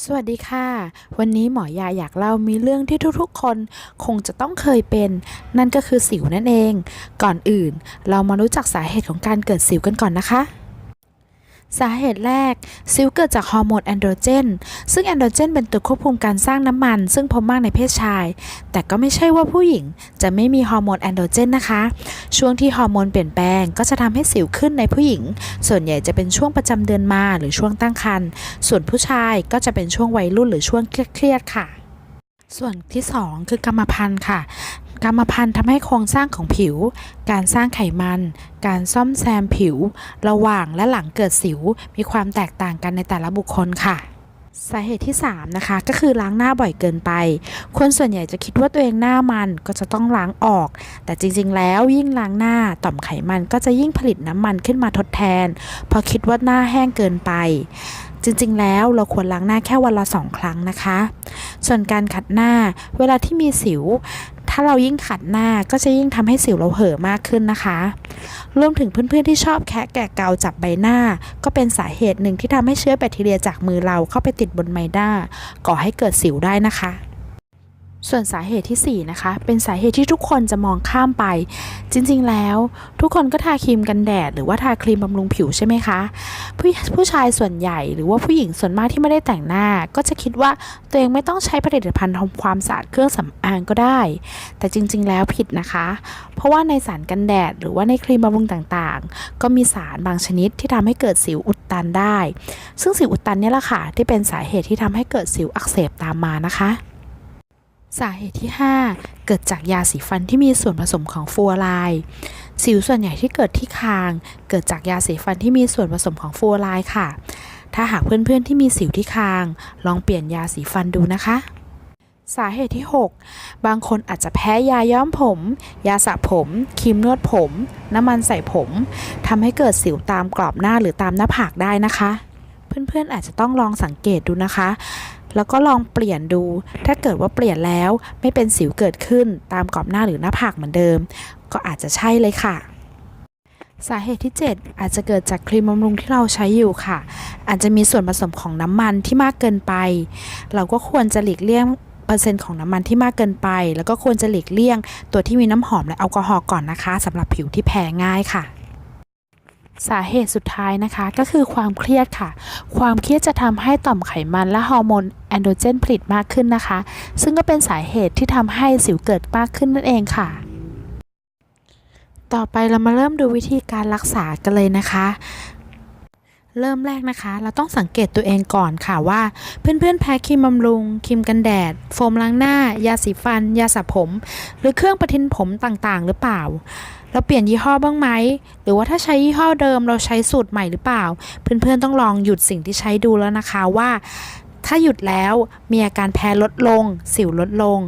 สวัสดีค่ะ วันนี้หมอยาอยากเล่ามีเรื่องที่ทุกๆ คนคงจะต้องเคยเป็น นั่นก็คือสิวนั่นเอง ก่อนอื่น เรามารู้จักสาเหตุของการเกิดสิวกันก่อนนะคะ สาเหตุแรกสิวเกิดจากฮอร์โมนแอนโดรเจน ซึ่งแอนโดรเจนเป็นตัวควบคุมการสร้างน้ำมัน ซึ่งพบมากในเพศชาย แต่ก็ไม่ใช่ว่าผู้หญิงจะไม่มีฮอร์โมนแอนโดรเจนนะคะ ช่วงที่ฮอร์โมนเปลี่ยนแปลงก็จะทำให้สิวขึ้นในผู้หญิง ส่วนใหญ่จะเป็นช่วงประจำเดือนมาหรือช่วงตั้งครรภ์ ส่วนผู้ชายก็จะเป็นช่วงวัยรุ่นหรือช่วงเครียดๆค่ะส่วนที่ 2 คือกรรมพันธุ์ค่ะ กรรมพันธุ์ทำให้โครงสร้างของผิว การสร้างไขมัน การซ่อมแซมผิว ระหว่างและหลังเกิดสิว มีความแตกต่างกันในแต่ละบุคคลค่ะสาเหตุที่ 3 นะคะ ก็คือล้างหน้าบ่อยเกินไป คนส่วนใหญ่จะคิดว่าตัวเองหน้ามันก็จะต้องล้างออก แต่จริงๆ แล้วยิ่งล้างหน้าต่อมไขมันก็จะยิ่งผลิตน้ำมันขึ้นมาทดแทนพราะคิดว่าหน้าแห้งเกินไป จริงๆ แล้วเราควรล้างหน้าแค่วันละสองครั้งนะคะ ส่วนการขัดหน้า เวลาที่มีสิว ถ้าเรายิ่งขัดหน้าก็จะยิ่งทำให้สิวเราเห่อะมากขึ้นนะคะ รวมถึงเพื่อนๆที่ชอบแคะแกะเกาจับใบหน้า ก็เป็นสาเหตุหนึ่งที่ทำให้เชื้อแบคทีเรียจากมือเราเข้าไปติดบนใบหน้าก่อให้เกิดสิวได้นะคะ ส่วนสาเหตุที่ 4 นะคะ เป็นสาเหตุที่ทุกคนจะมองข้ามไป จริงๆ แล้ว ทุกคนก็ทาครีมกันแดด หรือว่าทาครีมบำรุงผิวใช่ไหมคะผู้ผู้ชายส่วนใหญ่หรือว่าผู้หญิงส่วนมากที่ไม่ได้แต่งหน้า ก็จะคิดว่าตัวเองไม่ต้องใช้ผลิตภัณฑ์ทำความสะอาดเครื่องสำอางก็ได้ แต่จริง ๆ แล้วผิดนะคะ เพราะว่าในสารกันแดด หรือว่าในครีมบำรุงต่างๆ ก็มีสารบางชนิดที่ทำให้เกิดสิวอุดตันได้ ซึ่งสิวอุดตันนี่แหละค่ะที่เป็นสาเหตุที่ทำให้เกิดสิวอักเสบตามมานะคะ สาเหตุที่ 5 เกิดจากยาสีฟันที่มีส่วนผสมของฟลูออไรด์สิวส่วนใหญ่ที่เกิดที่คาง เกิดจากยาสีฟันที่มีส่วนผสมของฟลูออไรด์ค่ะ ถ้าหากเพื่อนๆที่มีสิวที่คาง ลองเปลี่ยนยาสีฟันดูนะคะ สาเหตุที่ 6 บางคนอาจจะแพ้ยาย้อมผม ยาสระผมครีมนวดผม น้ำมันใส่ผมทำให้เกิดสิวตามกรอบหน้าหรือตามหน้าผากได้นะคะ เพื่อนๆอาจจะต้องลองสังเกตดูนะคะ แล้วก็ลองเปลี่ยนดู ถ้าเกิดว่าเปลี่ยนแล้วไม่เป็นสิวเกิดขึ้นตามกรอบหน้าหรือหน้าผากเหมือนเดิม ก็อาจจะใช่เลยค่ะสาเหตุที่ 7 อาจจะเกิดจากครีมบำรุงที่เราใช้อยู่ค่ะ อาจจะมีส่วนผสมของน้ำมันที่มากเกินไป เราก็ควรจะหลีกเลี่ยงเปอร์เซ็นต์ของน้ำมันที่มากเกินไป แล้วก็ควรจะหลีกเลี่ยง ตัวที่มีน้ำหอมและแอลกอฮอล์ก่อนนะคะสำหรับผิวที่แพ้ง่ายค่ะ สาเหตุสุดท้ายนะคะก็คือความเครียดค่ะ ความเครียดจะทำให้ต่อมไขมันและฮอร์โมนแอนโดรเจนผลิตมากขึ้นนะคะ ซึ่งก็เป็นสาเหตุที่ทำให้สิวเกิดมากขึ้นนั่นเองค่ะ ต่อไปเรามาเริ่มดูวิธีการรักษากันเลยนะคะ เริ่มแรกนะคะ เราต้องสังเกตตัวเองก่อนค่ะว่า เพื่อนๆแพ้ครีมบำรุงครีมกันแดด โฟมล้างหน้า ยาสีฟัน ยาสระผม หรือเครื่องประทินผมต่างๆ หรือเปล่า เราเปลี่ยนยี่ห้อบ้างไหม หรือว่าถ้าใช้ยี่ห้อเดิมเราใช้สูตรใหม่หรือเปล่า เพื่อนๆต้องลองหยุดสิ่งที่ใช้ดูแล้วนะคะว่า ถ้าหยุดแล้วมีอาการแพ้ลดลง สิวลดลง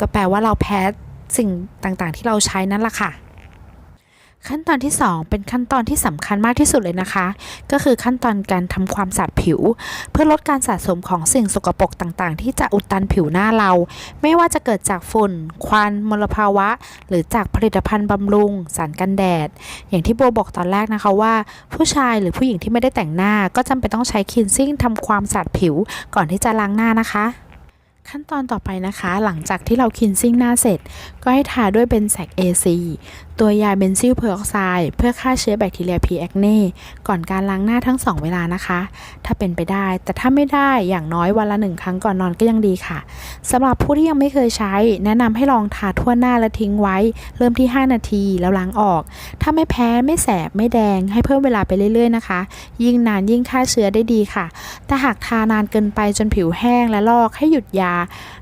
ก็แปลว่าเราแพ้สิ่งต่างๆ ที่เราใช้นั่นแหละค่ะ ขั้นตอนที่ 2 เป็นขั้นตอนที่สำคัญมากที่สุดเลยนะคะ ก็คือขั้นตอนการทำความสะอาดผิว เพื่อลดการสะสมของสิ่งสกปรกต่างๆ ที่จะอุดตันผิวหน้าเรา ไม่ว่าจะเกิดจากฝุ่น ควันมลภาวะ หรือจากผลิตภัณฑ์บำรุง สารกันแดด อย่างที่โบบอกตอนแรกนะคะว่า ผู้ชายหรือผู้หญิงที่ไม่ได้แต่งหน้า ก็จำเป็นต้องใช้คินซิ่งทำความสะอาดผิวก่อนที่จะล้างหน้านะคะขั้นตอนต่อไปนะคะ หลังจากที่เราคินซิ่งหน้าเสร็จ ก็ให้ทาด้วยเบนแซก AC ตัวยาเบนซิลเพอร์ออกไซด์เพื่อฆ่าเชื้อแบคทีเรียพีแอคเน่ก่อนการล้างหน้าทั้ง 2 เวลานะคะ ถ้าเป็นไปได้ แต่ถ้าไม่ได้อย่างน้อยวันละหนึ่งครั้งก่อนนอนก็ยังดีค่ะสำหรับผู้ที่ยังไม่เคยใช้ แนะนำให้ลองทาทั่วหน้าและทิ้งไว้ เริ่มที่ 5 นาทีแล้วล้างออก ถ้าไม่แพ้ไม่แสบไม่แดงให้เพิ่มเวลาไปเรื่อยๆนะคะ ยิ่งนานยิ่งฆ่าเชื้อได้ดีค่ะ แต่หากทานานเกินไปจนผิวแห้งและลอกให้หยุดยา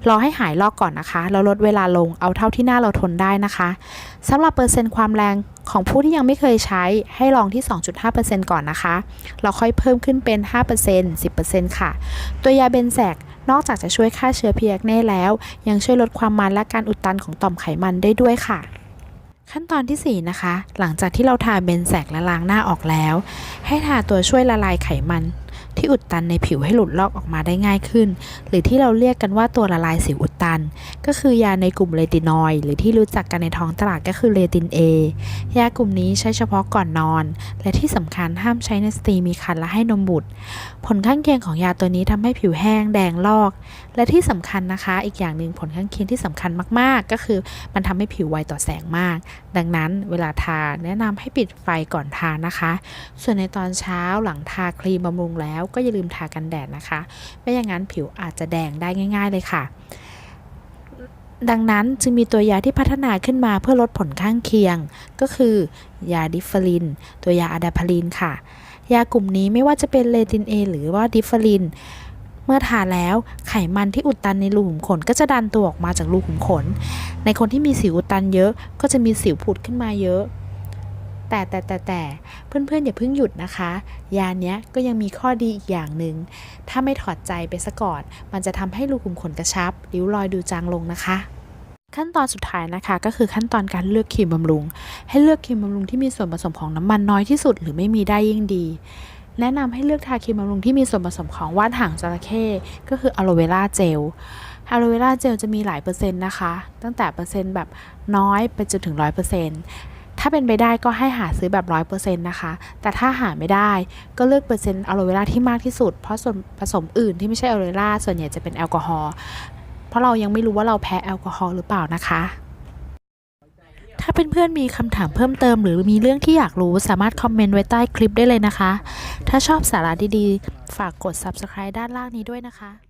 รอให้หายลอกก่อนนะคะแล้วลดเวลาลงเอาเท่าที่หน้าเราทนได้นะคะสำหรับเปอร์เซ็นต์ความแรงของผู้ที่ยังไม่เคยใช้ให้ลองที่ 2.5%ก่อนนะคะ เราค่อยเพิ่มขึ้นเป็น 5% 10%ค่ะ ตัวยาเบนแซกนอกจากจะช่วยฆ่าเชื้อพีแอคเน่แล้ว ยังช่วยลดความมันและการอุดตันของต่อมไขมันได้ด้วยค่ะขั้นตอนที่ 4 นะคะ หลังจากที่เราทาเบนแซกและล้างหน้าออกแล้ว ให้ทาตัวช่วยละลายไขมัน ที่อุดตันในผิวให้หลุดลอกออกมาได้ง่ายขึ้น หรือที่เราเรียกกันว่าตัวละลายสิวอุดตัน ก็คือยาในกลุ่มเลตินอยหรือที่รู้จักกันในท้องตลาดก็คือเลติน A ยากลุ่มนี้ใช้เฉพาะก่อนนอน และที่สำคัญห้ามใช้ในสตรีมีครรภ์และให้นมบุตร ผลข้างเคียงของยาตัวนี้ทำให้ผิวแห้งแดงลอก และที่สำคัญนะคะ อีกอย่างหนึ่งผลข้างเคียงที่สำคัญมากๆ ก็คือมันทำให้ผิวไวต่อแสงมาก ดังนั้นเวลาทาแนะนำให้ปิดไฟก่อนทานะคะ ส่วนในตอนเช้าหลังทาครีมบำรุงแล้วก็อย่าลืมทากันแดดนะคะ ไม่อย่างนั้นผิวอาจจะแดงได้ง่าย ๆเลยค่ะ ดังนั้นจึงมีตัวยาที่พัฒนาขึ้นมาเพื่อลดผลข้างเคียง ก็คือยาดิฟเฟอริน ตัวยาอะดาพาลินค่ะ ยากลุ่มนี้ไม่ว่าจะเป็นเลติน A หรือว่าดิฟเฟอรินเมื่อทาแล้วไขมันที่อุดตันในรูขุมขนก็จะดันตัวออกมาจากรูขุมขน ในคนที่มีสิวอุดตันเยอะก็จะมีสิวผุดขึ้นมาเยอะ แต่แต่แต่แต่เพื่อนๆ อย่าเพิ่งหยุดนะคะ ยาเนี้ยก็ยังมีข้อดีอีกอย่างหนึ่ง ถ้าไม่ถอดใจไปซะก่อน มันจะทำให้รูขุมขนกระชับ ริ้วรอยดูจางลงนะคะขั้นตอนสุดท้ายนะคะก็คือขั้นตอนการเลือกครีมบำรุง ให้เลือกครีมบำรุงที่มีส่วนผสมของน้ำมันน้อยที่สุดหรือไม่มีได้ยิ่งดี แนะนำให้เลือกทาครีมบำรุงที่มีส่วนผสมของว่านหางจระเข้ก็คืออะโลเวราเจลอะโลเวราเจลจะมีหลายเปอร์เซ็นต์นะคะ ตั้งแต่เปอร์เซ็นต์แบบน้อยไปจนถึงร้อยเปอร์เซ็นต์ ถ้าเป็นไปได้ก็ให้หาซื้อแบบร้อยเปอร์เซ็นต์นะคะ แต่ถ้าหาไม่ได้ก็เลือกเปอร์เซ็นต์อะโลเวราที่มากที่สุด เพราะส่วนผสมอื่นที่ไม่ใช่อะโลเวราส่วนใหญ่จะเป็นแอลกอฮอล์ เพราะเรายังไม่รู้ว่าเราแพ้แอลกอฮอล์หรือเปล่านะคะถ้าเพื่อนๆมีคำถามเพิ่มเติมหรือมีเรื่องที่อยากรู้สามารถคอมเมนต์ไว้ใต้คลิปได้เลยนะคะ ถ้าชอบสาระดีๆ ฝากกด subscribe ด้านล่างนี้ด้วยนะคะ